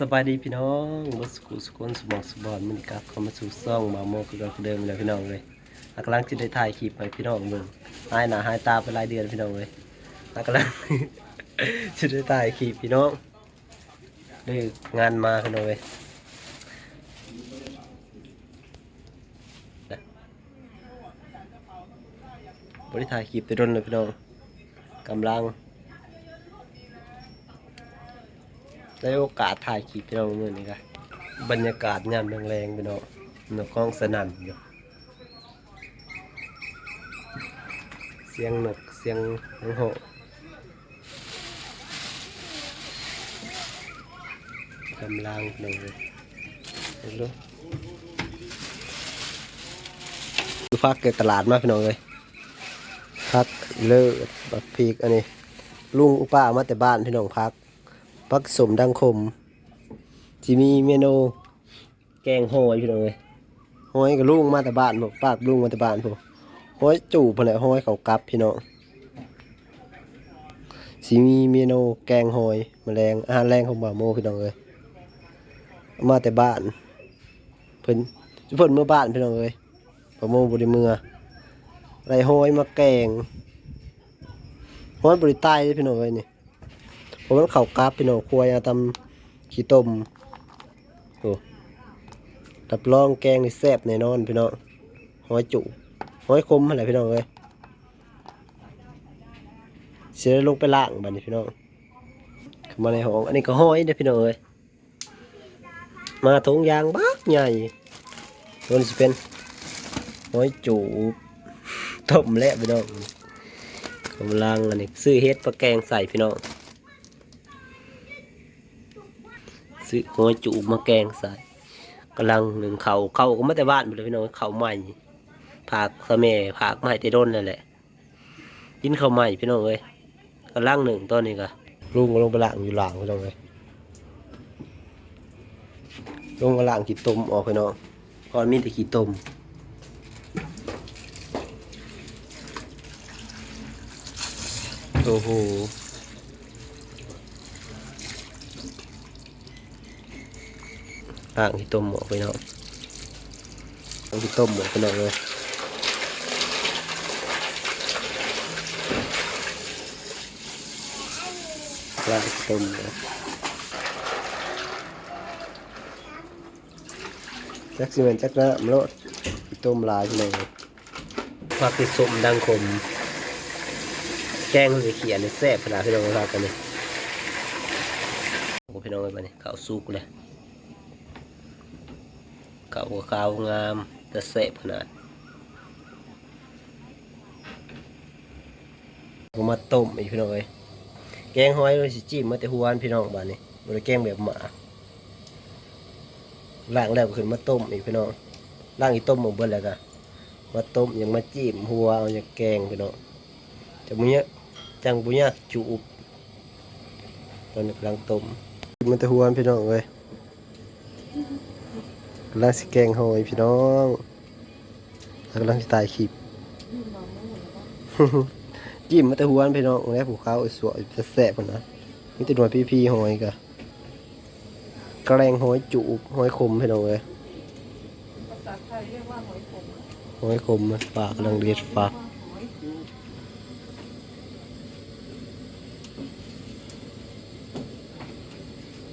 สบายดีพี่น้องบสกุสกุลสมองสบอนมันกลับเข้ามาสู่ซ่องมาโมคือเราเดิมแล้วพี่น้องเลยอักำลังจะได้ถ่ายคลิปให้พี่น้องเบิ่งหายหน้าหายตาไปหลายเดือนพี่น้องเลยอักำลังจะได้ถ่ายคลิปพี่น้องเลิกงานมาพี่น้องเลยบริถ่ายคลิปไปดนเลยพี่น้องกำลัง ได้โอกาสถ่ายคลิปพี่น้องมื่อนี้ครับบรรยากาศยามแรงๆพี่น้องนกกล้องสนั่นอยู่เสียงนกเสียงหังโหกำลังหนึ่งเลยเห็นดูดูพักเกิดตลาดมากพี่น้องเลยพักเลิศบักพีกอันนี้ลุงป้ามาแต่บ้านพี่น้องพัก พักสมดังคมที่มีเมนูแกงหอยพี่น้องเลยหอยกับลุงมาแต่บ้านผมปากลุงมาแต่บ้านผมหอยจู่พนแหละหอยเขากลับพี่น้องสิมีเมนูแกงหอยแมลงอาหารแรงของบ่าวโมพี่น้องเลยมาแต่บ้านเพิ่นเพิ่นเมื่อบ้านพี่น้องเลยบ่าวโมบริเมือไรหอยมาแกงหอยบริใต้เลยพี่น้องเลยนี่ ผมมันเข่ากราบพี่น้องครัวยาตำขี้ต้มโอ้รับรองแกงนี่แซ่บแน่นอนพี่น้องหอยจุหอยคมอะไรพี่น้องเลยเสียลงไปล่างบัดนี้พี่น้องเข้ามาในห้องอันนี้ก็หอยเด้พี่น้องเลยมาถุงยางบักใหญ่ตัวนี้สิเป็นหอยจูบต้มแล้วพี่น้องกำลังอันนี้ซื้อเฮ็ดปลาแกงใส่พี่น้อง ซื้อหัวจูมาแกงใส่กำลังหนึ่งเขาเขาก็มาแต่บ้านไปเลยพี่น้องเขาใหม่ผักสะเมผักใหม่แต่ด้นนั่นแหละกินเขาใหม่พี่น้องเอ้ยกำลังหนึ่งต้นนี้ก็ลุงก็ลงไปล้างอยู่หลังพี่น้องเอ้ยลงก็ล้างขี้ต้มออกพี่น้องก่อนมีแต่ขี้ต้มโอ้โห ล้างที่ต้มหมอไปเนาะล้างที่ต้มหมอไปเนาะเลยลาต้มหมอจักสิเวนจักนะมโลดต้มลายพี่น้องเลยผักที่สมดังคมแกงเลยเขียนเลยแซ่บขนาดพี่น้องรักกันเลยโอ้พี่น้องเลยมาเนี่ยข้าวสุกเลย เก่าขาวงามแต่เสพขนาดผมมาต้มอีกพี่น้องเอ้ยแกงหอยเราสิจิ้มมาแต่หัวอันพี่น้องบ้านนี้บริแกงแบบหมาล้างแล้วก็ขึ้นมาต้มอีกพี่น้องล้างอีกต้มหมดเบิดแล้วก็มาต้มยังมาจิ้มหัวเอาอย่างแกงพี่น้องจะมุ้ยจังบุญยาจูบตอนนี้กำลังต้มกินมาแต่หัวนพี่น้องเอ้ย กำลังสิแกงหอยพี่น้องกำลังสิตายคลิปจิ้มมาแต่หัวนพี่น้องแล้วผูเขาวสวยจะแสบพุ่นนะนี่ติดหน่วยพี่พี่หอยกะแกล้งหอยจูบหอยคมพี่น้องเลยหอยคมปากกำลังเรียดปากหอยจูบ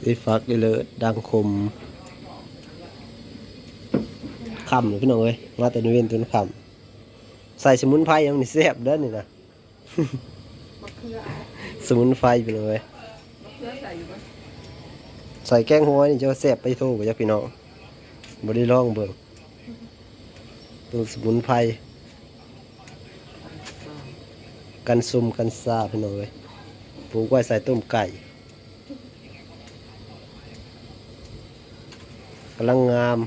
เรียดฟักเลยเลยดังคม คำเลยพี่น้องเลยมาแต่นเวนตัวคำใส่สมุนไพรยังนี่แซ่บเด้อนี่นะมะเขือสมุนไพรพี่น้องเลยมะเขือใส่อยู่ไหมใส่แกงหอยนี่จะแซ่บไปโทษกับพี่น้องบ่ได้ลองเบิ่งตัวสมุนไพรกันซุ่มกันซาพี่น้องเอ้ยปลูกไว้ใส่ต้มไก่กำลังงาม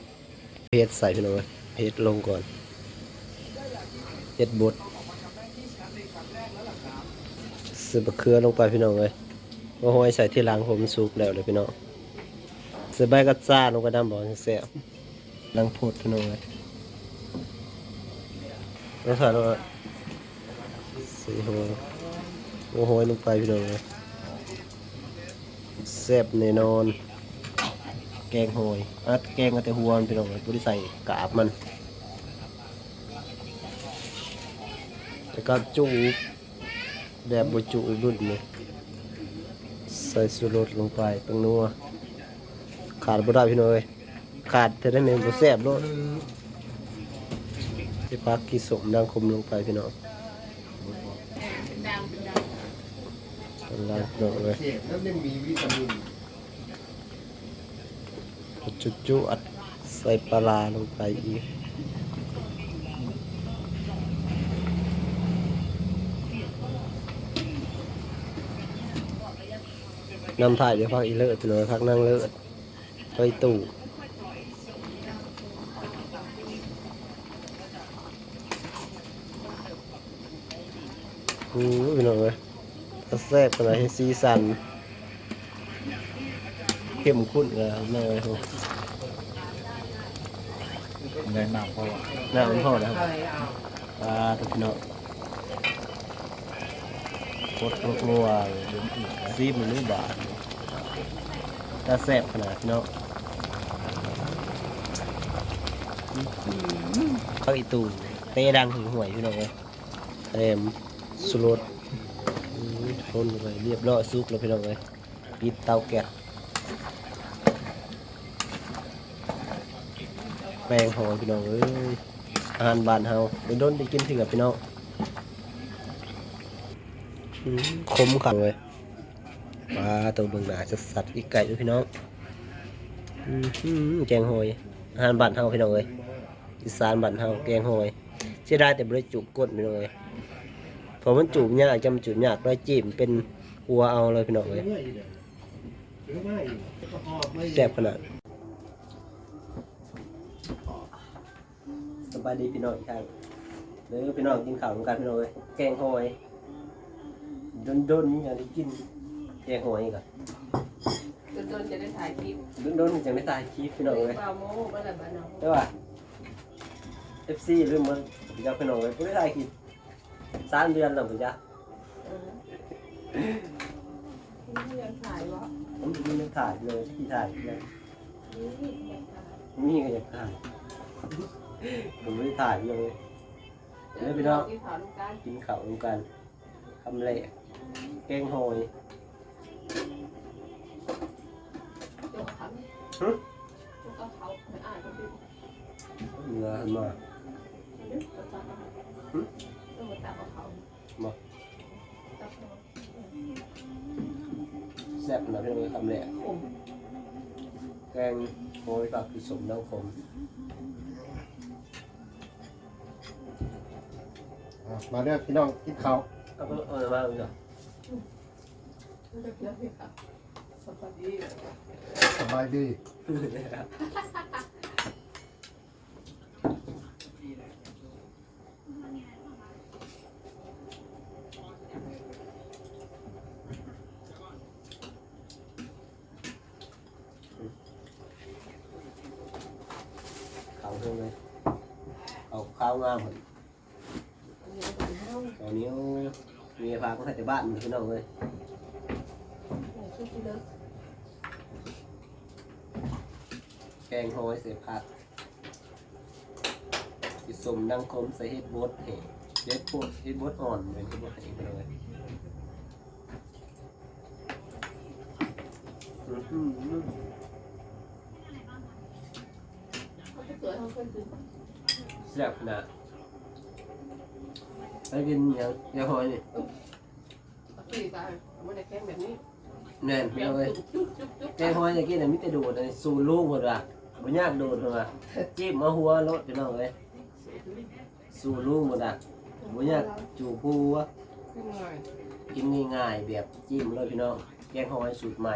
เพชรใส่พี่น้องเอ้เพชรลงก่อนเพชรบดใส่บะเขือลงไปพี่น้องเอ้ยว่าหอยใส่ที่หลังผมสุกแล้วเลยพี่น้องใส่ใบกัดซ่าลงไปดำบ่อแซ่บลังโพดพี่น้องเลยแล้วใส่ลงไปสีหัวโอ้โหลงไปพี่น้องเลยแซ่บแน่นอน แกงโหยอัดแกงกันแต่หัวมันพี่น้องเลยบ่ได้ใส่กาบมันแล้วก็จุแบบบ่จุรุ่นนี่ใส่สุรสลงไปตังนัวขาดบ่ได้พี่น้องเอ้ยขาดแต่ได้แม่นบ่แซ่บโลดสิปักขี้สมดังคมลงไปพี่น้องดังดังลายพี่น้องเอ้ยเสียบแล้วยังมีวิตามิน จุดจุอัดใส่ปลาลงไปอีกนำถ่ายเดี๋ยวพักอีเลิศพี่น้องพักนั่งเลิศไปตู่อือพี่น้อยถ้าแซ่บขนาดให้ซีสัน เข้มข้นเลยแม่เลยผมแนะนำเพราะว่าหน้ามันพอนะครับอะไรอะปลาทุกพี่น้องโคตรกลัวซีมันรู้บาทถ้าแซ่บขนาดพี่น้องเข้าอีตูเตะดังถึงห่วยพี่น้องเลยเต็มสุรสอืมทนเลยเรียบร้อยซุกแล้วพี่น้องเลยปิดเตาแก๊ส แป้งหอยพี่น้องเอ้ยอาหารบ้านเฮาไปโดนได้กินเถื่อพี่น้องอืมคมขังเลยปลาตัวเบิ่งหนาจะสัตว์อีกไก่ด้วยพี่น้องอืมแกงหอยอาหารบ้านเฮาพี่น้องเอ้ยอีสานบ้านเฮาแกงหอยเสียดายแต่บ่ได้จุกก้นพี่น้องเอ้ยพอมันจุบยากจำจุบยากได้จิ้มเป็นหัวเอาเลยพี่น้องเอ้ยแซ่บขนาด บายดีพี่น้องอีกครั้งเด้อพี่น้องกินข้าวเหมือนกันพี่น้องเอ้ยแกงหอยดนๆอย่างที่กินแกงหอยก่อนจนจนจะได้ถ่ายคลิปดนๆจังได้ตายคลิปพี่น้องเอ้ยปลาโม้ก็แบบบ้านน้องได้ป่ะ FC ลืมมันผมจะพี่น้องเอ้ยบ่ได้ตายคลิปสามเดือนแล้วผมจะนี่ยังถ่ายวะผมจะมีเรื่องถ่ายเลยที่ถ่ายเลยนี่ยังถ่าย มีก็อยากถ่าย ผมไม่ได้ถ่ายเลยเดี๋ยวพี่น้องที่ถ่ายลูกการกินข้าวร่วมกันคำแรกแกงหอยยกขันยกเอาเขาไปอ่านก็ดูเนื้อมานึกตัวตาต้องมาตาเขามาตาเขาแซ่บนะพี่น้องเอ้ยคำแรกขมแกงหอยผักผสมน้ำขม อะมาเด้อพี่น้องกินข้าวเอาไปเอามาเอาจ้ะมันจะเพี้ยนพี่ค่ะสวัสดีสบายดีข้าเท่าไหมเอาข้าวงามเหมือน ตอนนี้มีพาก็ให้แต่บ้านมันพี่น้องเลยชุดที่เลิกแกงหอยเสียผักผสมน้ำขมใส่เห็ดบดเห็ดเห็ดบดเห็ดบดอ่อนเป็นเห็ดบดเห็ดไปเลยอื้อหือเขาจะเกิดเขาเคยกินแซ่บขนาด ไปกินอย่างอย่างหอยนี่ปกติตายมันได้แข็งแบบนี้แน่นพี่เดี๋ยวน้องเลยจุ๊บจุ๊บจุ๊บจุ๊บแกงหอยอย่างกี้เนี่ยมิแต่โดดเลยสูลูกหมดว่ะบ่ยากโดดเลยว่ะจิ้มมาหัวรถพี่น้องเลยสูลูกหมดอะบ่ยากจูบปูวะขึ้นหน่อยกินง่ายๆแบบจิ้มเลยพี่น้องแกงหอยสูตรใหม่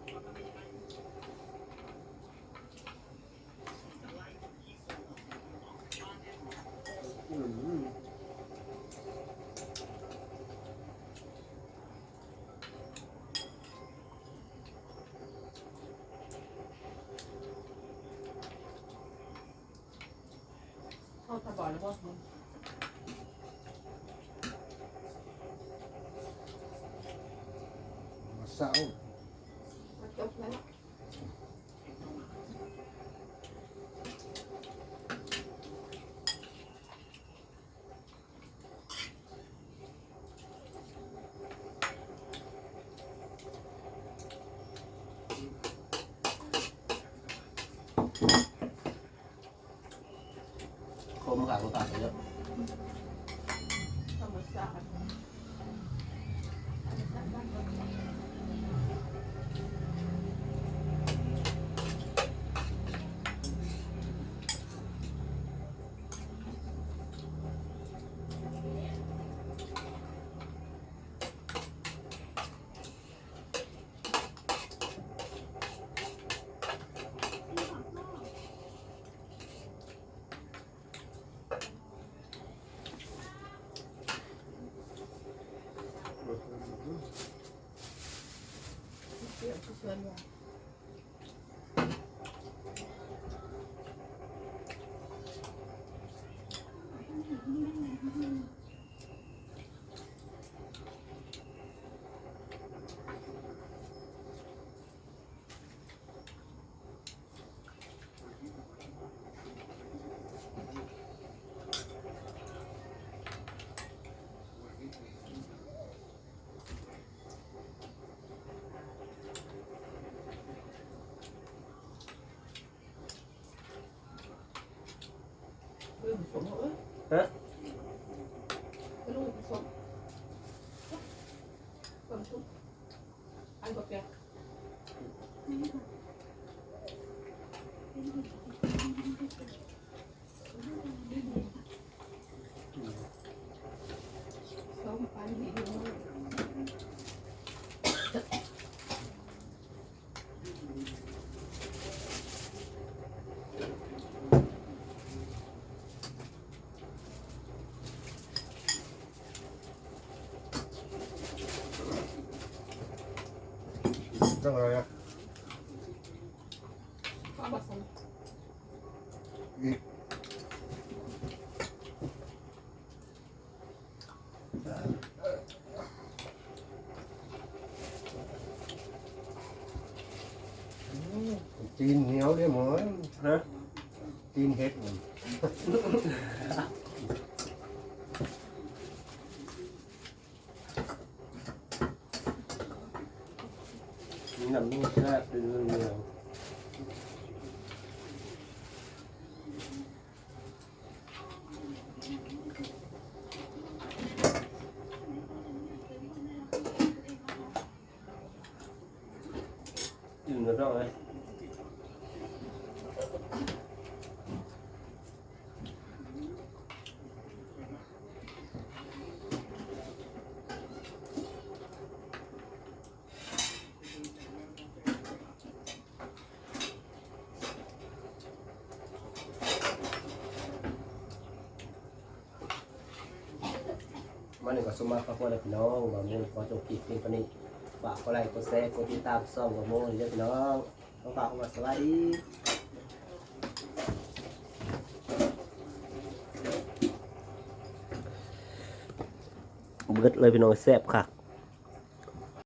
เข้าตะบอลแล้วว่า มาเศร้า มันจบแล้ว คมขาดขาดไปเยอะ ธรรมชาติ เสี 这个呀 จีนเหนียวได้หมดฮะจีนเฮ็ดมันมีน้ำนุ่มแซ่บเป็นเรื่องเดียวอื่นก็ต้องเลย มาหนึ่งกับสมาครอบครัวและพี่น้องบาโมขอจบคลิปเพียงเท่านี้ฝากกดไลค์กดแชร์กดติดตามซ่องบาโมเยอะพี่น้องขอฝากคำว่าสวัสดีเบิดเลยพี่น้องแซ่บค่ะ